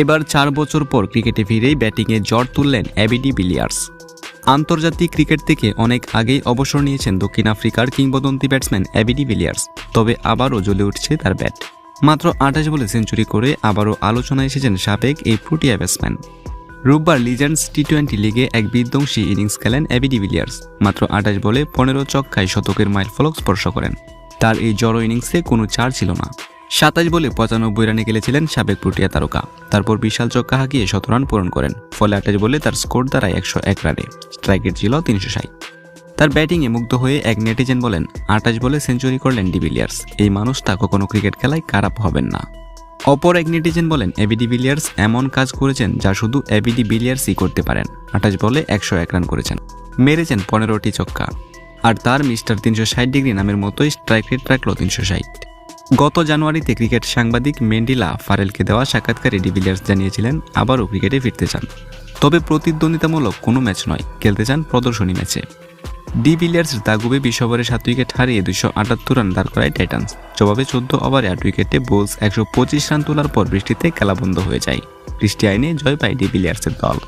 এবার চার বছর পর ক্রিকেটে ফিরেই ব্যাটিংয়ে জ্বর তুললেন অ্যাবিডি বিলিয়ার্স। আন্তর্জাতিক ক্রিকেট থেকে অনেক আগেই অবসর নিয়েছেন দক্ষিণ আফ্রিকার কিংবদন্তি ব্যাটসম্যান অ্যাবিডি বিলিয়ার্স, তবে আবারও জ্বলে উঠছে তার ব্যাট। মাত্র আঠাশ বলে সেঞ্চুরি করে আবারও আলোচনায় এসেছেন সাবেক এই প্রোটিয়া ব্যাটসম্যান। রোববার লিজেন্ডস টি টোয়েন্টি লিগে এক বিধ্বংসী ইনিংস খেলেন অ্যাবিডি বিলিয়ার্স, মাত্র আঠাশ বলে পনেরো চক্কায় শতকের মাইল ফলক স্পর্শ করেন। তার এই জড়ো ইনিংসে কোনো চার ছিল না। সাতাশ বলে পঁচানব্বই রানে খেলেছিলেন সাবেক প্রোটিয়া তারকা। তারপর বিশাল চক্কা হাঁকিয়ে শত রান পূরণ করেন। ফলে আঠাশ বলে তার স্কোর দাঁড়ায় একশো এক রানে। স্ট্রাইক রেট ছিল তিনশো ষাট। তার ব্যাটিংয়ে মুগ্ধ হয়ে এক নেটিজেন বলেন, আঠাশ বলে সেঞ্চুরি করলেন ডিভিলিয়ার্স এই মানুষটা কখনো ক্রিকেট খেলায় খারাপ হবেন না। অপর এক নেটিজেন বলেন, এবিডি বিলিয়ার্স এমন কাজ করেছেন যা শুধু এবিডি বিলিয়ার্সই করতে পারেন। আঠাশ বলে একশো এক রান করেছেন। মেরেছেন পনেরোটি চক্কা। আর তার মিস্টার তিনশো ষাট ডিগ্রি নামের মতোই স্ট্রাইক রেট রাখল তিনশো ষাট। গত জানুয়ারিতে ক্রিকেট সাংবাদিক মেন্ডিলা ফারেলকে দেওয়া সাক্ষাৎকারে ডিভিলিয়ার্স জানিয়েছিলেন, আবারও ক্রিকেটে ফিরতে চান। তবে প্রতিদ্বন্দ্বিতামূলক কোনো ম্যাচ নয়। খেলতে চান প্রদর্শনী ম্যাচে। ডি বিলিয়ার্স দাগুবে বিশ ওভারে সাত উইকেট হারিয়ে দুশো আটাত্তর রান দাঁড় করায় টাইটান্স। জবাবে চোদ্দ ওভারে আট উইকেটে বোলস একশো পঁচিশ রান তোলার পর বৃষ্টিতে খেলা বন্ধ হয়ে যায়। বৃষ্টি আইনে জয় পায় ডি বিলিয়ার্সের দল।